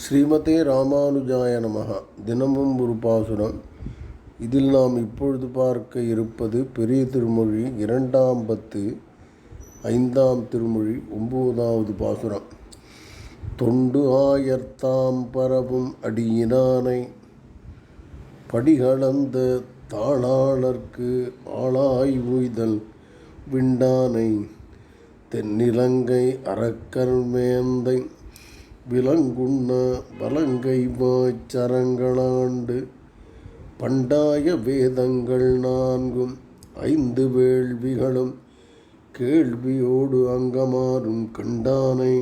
ஸ்ரீமதே ராமானுஜாய நமகா தினமும் ஒரு பாசுரம். இதில் நாம் இப்பொழுது பார்க்க இருப்பது பெரிய திருமொழி இரண்டாம் பத்து ஐந்தாம் திருமொழி ஒம்பதாவது பாசுரம். தொண்டு ஆயர்த்தாம் பரவும் அடியினானை படிகளந்த தாளாளர்க்கு ஆளாய் உய்தல் விண்டானை தென்னிலங்கை அரக்கர் மேந்தை விலங்குண்ண வலங்கை வாய்ச்சரங்களாண்டு பண்டாய வேதங்கள் நான்கும் ஐந்து வேள்விகளும் கேள்வியோடு அங்கமாறும் கண்டானை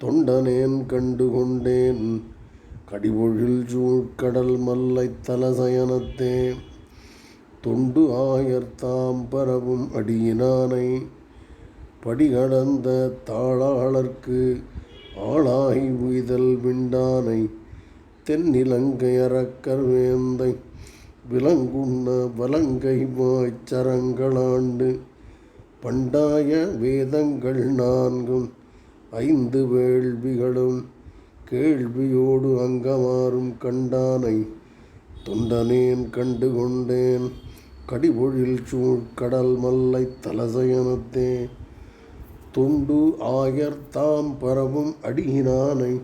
தொண்டனேன் கண்டு கொண்டேன் கடிபொழில் சூழ்கடல் மல்லை தலசயனத்தே தொண்டு ஆயர்தாம் பரவும் அடியினானை படிகடந்த தாளாளர்க்கு ஆளாய் உய்தல் விண்டானை தென்னிலங்கை அறக்கர் வேந்தை விலங்குண்ண வலங்கை வாய்ச்சரங்களாண்டு பண்டாய வேதங்கள் நான்கும் ஐந்து வேள்விகளும் கேள்வியோடு அங்கமாறும் கண்டானை தொண்டனேன் கண்டு கொண்டேன் கடிபொழில் சூழ்கடல் மல்லை தலசயனத்தே. தொண்டு ஆயர் தாம் பரவும் அடியினானை.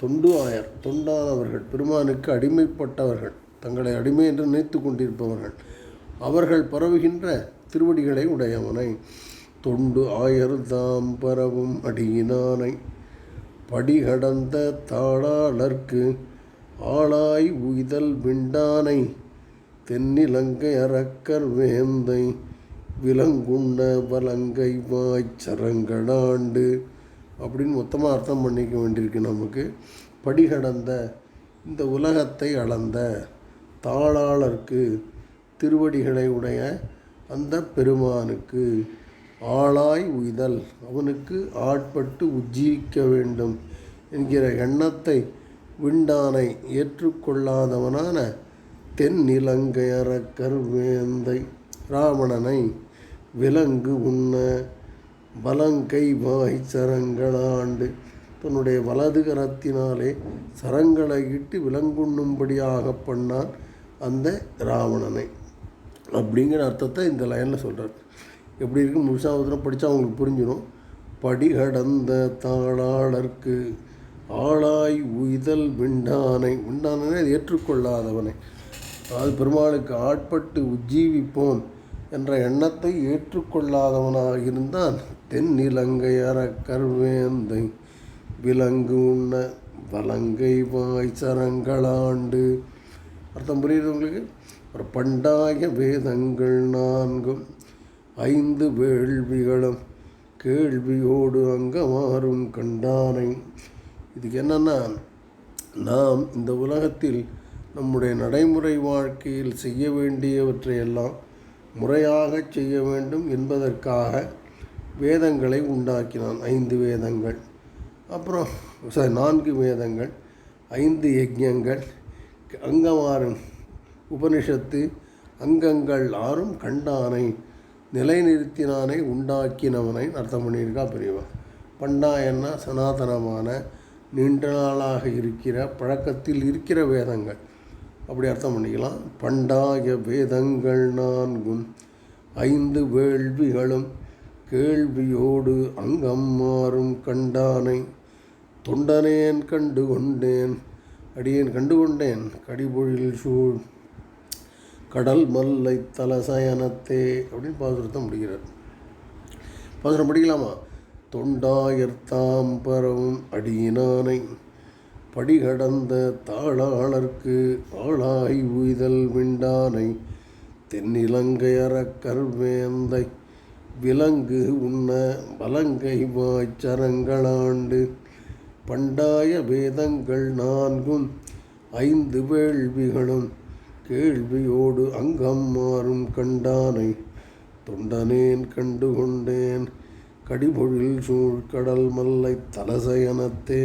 தொண்டு ஆயர் தொண்டானவர்கள் பெருமானுக்கு அடிமைப்பட்டவர்கள் தங்களை அடிமை என்று நினைத்து கொண்டிருப்பவர்கள் அவர்கள் பரவுகின்ற திருவடிகளை உடையவனை. தொண்டு ஆயர் தாம் பரவும் அடியினானை. படிகடந்த தாளாளர்க்கு ஆளாய் உய்தல் விண்டானை. தென்னிலங்கை அரக்கர் வேந்தை. விலங்குண்ண வலங்கை வாய்ச்சரங்கடாண்டு அப்படின்னு மொத்தமாக அர்த்தம் பண்ணிக்க வேண்டியிருக்கு நமக்கு. படிகடந்த இந்த உலகத்தை அளந்த தாளாளர்க்கு திருவடிகளை உடைய அந்த பெருமானுக்கு ஆளாய் உய்தல். அவனுக்கு ஆட்பட்டு உஜ்ஜீவிக்க வேண்டும் என்கிற எண்ணத்தை விண்டானை ஏற்றுக்கொள்ளாதவனான தென்னிலங்கையரக்கர் வேந்தை ராவணனை விலங்கு உண்ண வலங்கை வாய் சரங்களாண்டு. தன்னுடைய வலது கரத்தினாலே சரங்களை இட்டு விலங்குண்ணும்படியாக பண்ணான் அந்த ராவணனை. அப்படிங்கிற அர்த்தத்தை இந்த லைனில் சொல்கிறார் எப்படி இருக்கு? முழுசாவதுரம் படித்தா அவங்களுக்கு புரிஞ்சிடும் படிகடந்த தாளாளர்க்கு ஆளாய் உய்தல் விண்டானை. விண்டானனே அது ஏற்றுக்கொள்ளாதவனை. அது பெருமாளுக்கு ஆட்பட்டு உஜ்ஜீவிப்போன். என்ற எண்ணத்தை ஏற்றுக்கொள்ளாதவனாக இருந்தான் தென்னிலங்கை அறக்கர்வேந்தை விலங்கு உண்ண வலங்கை வாய் சரங்களாண்டு. அர்த்தம் புரியுது உங்களுக்கு? ஒரு பண்டாய வேதங்கள் நான்கும் ஐந்து வேள்விகளும் கேள்வியோடு அங்கமாறும் கண்டானை. இதுக்கு என்னென்னா நாம் இந்த உலகத்தில் நம்முடைய நடைமுறை வாழ்க்கையில் செய்ய வேண்டியவற்றையெல்லாம் முறையாக செய்ய வேண்டும் என்பதற்காக வேதங்களை உண்டாக்கினான். ஐந்து வேதங்கள். அப்புறம் சாரி நான்கு வேதங்கள் ஐந்து யஜ்யங்கள் அங்கமாறும் உபனிஷத்து அங்கங்கள் ஆறும் கண்டானை நிலைநிறுத்தினானை உண்டாக்கினவனை அர்த்தம் பண்ணியிருக்கா பெரியவா? பண்டாயன்னா சனாதனமான நீண்ட நாளாக இருக்கிற பழக்கத்தில் இருக்கிற வேதங்கள். அப்படி அர்த்தம் பண்ணிக்கலாம். பண்டாய வேதங்கள் நான்கும் ஐந்து வேள்விகளும் கேள்வியோடு அங்கம் மாறும் கண்டானை. தொண்டனேன் கண்டு கொண்டேன் அடியேன் கண்டு கொண்டேன் கடிபொழில் சூழ் கடல் மல்லை தலசயனத்தே அப்படின்னு பாசுரத்தை முடிகிறார் பாசுரம் படிக்கலாமா? தொண்டாயர்த்தாம் பரவும் அடியினானை. படிகடந்த தாளாளர்க்கு ஆளாய் உய்தல் விண்டானை தென்னிலங்கை அறக்கர் விலங்கு உண்ண வலங்கை வாய்ச்சரங்களாண்டு பண்டாய வேதங்கள் நான்கும் ஐந்து வேள்விகளும் கேள்வியோடு அங்கம் மாறும் கண்டானை தொண்டனேன் கண்டு கொண்டேன் கடிபொழில் சூழ்கடல் மல்லை தலசயனத்தே.